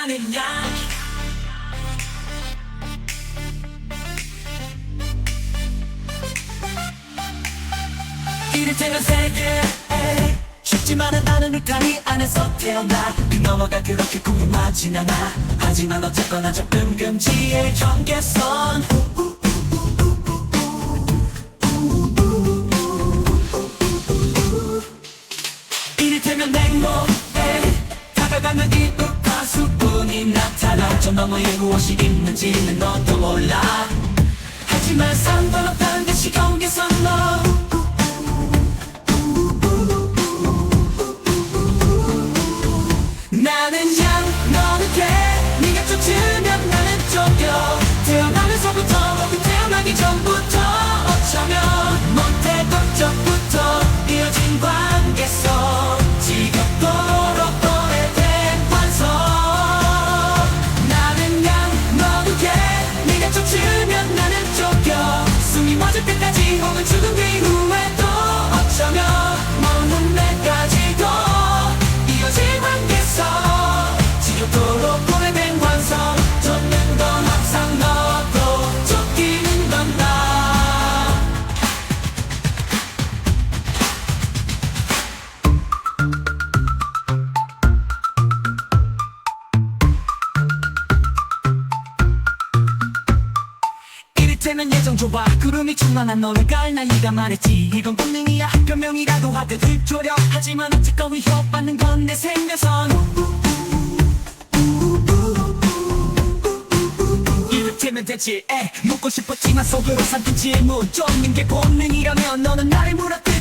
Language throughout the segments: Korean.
나는 양 이를테면 세계 쉽지만은 않은 울타리 안에서 태어나. 그 너머가 그렇게 궁금하진 않아. 하지만 어쨌거나 저 끔끔지의 경계선. 이를테면 냉모에 이윽 가수뿐이 나타나 저 너머에 무엇이 있는지는 너도 몰라. 하지만 상관없다는 듯이 경계선 너 이를테면 예정 좁아 구름이 충만한 너를 깔 난리가 말했지. 이건 본능이야. 변명이라도 하듯 흡조력 하지만 어쨌건 위협받는 건 내 생명선. 이를테면 대체 에 묻고 싶었지만 속으로 산뜻 질문. 쫓는 게 본능이라면 너는 나를 물어뜯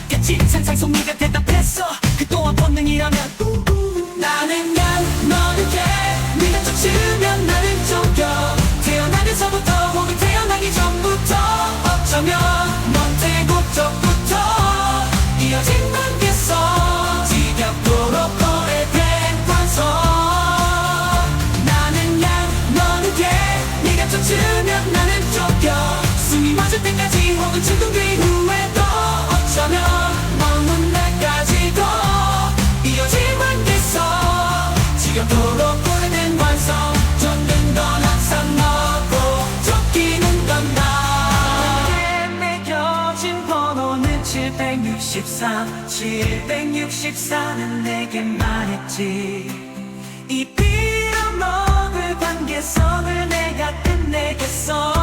763 764는 내게 말했지. 이 빌어먹을 관계성을 내가 끝내겠어.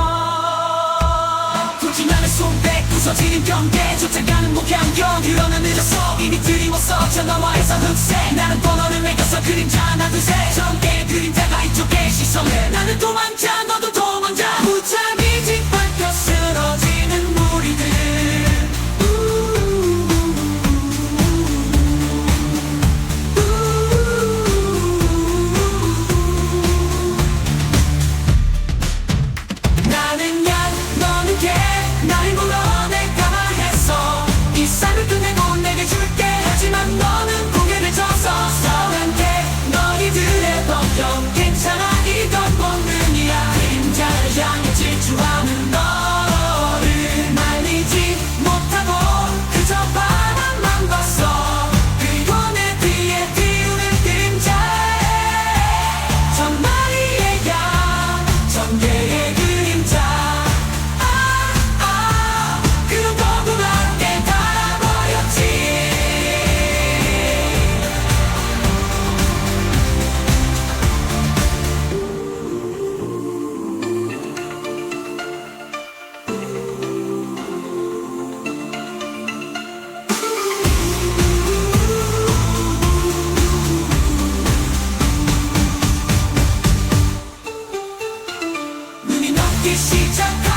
푸짐함의 손백 부서지는 경계 쫓아가는 목양경. 그러나 늦었어 이미 드리웠어 저 너머에서 흑색 나는 번호를 매겨서 그림자 하나 둘셋 전개 그림자가 이쪽에 시선해 나는 도망 시작한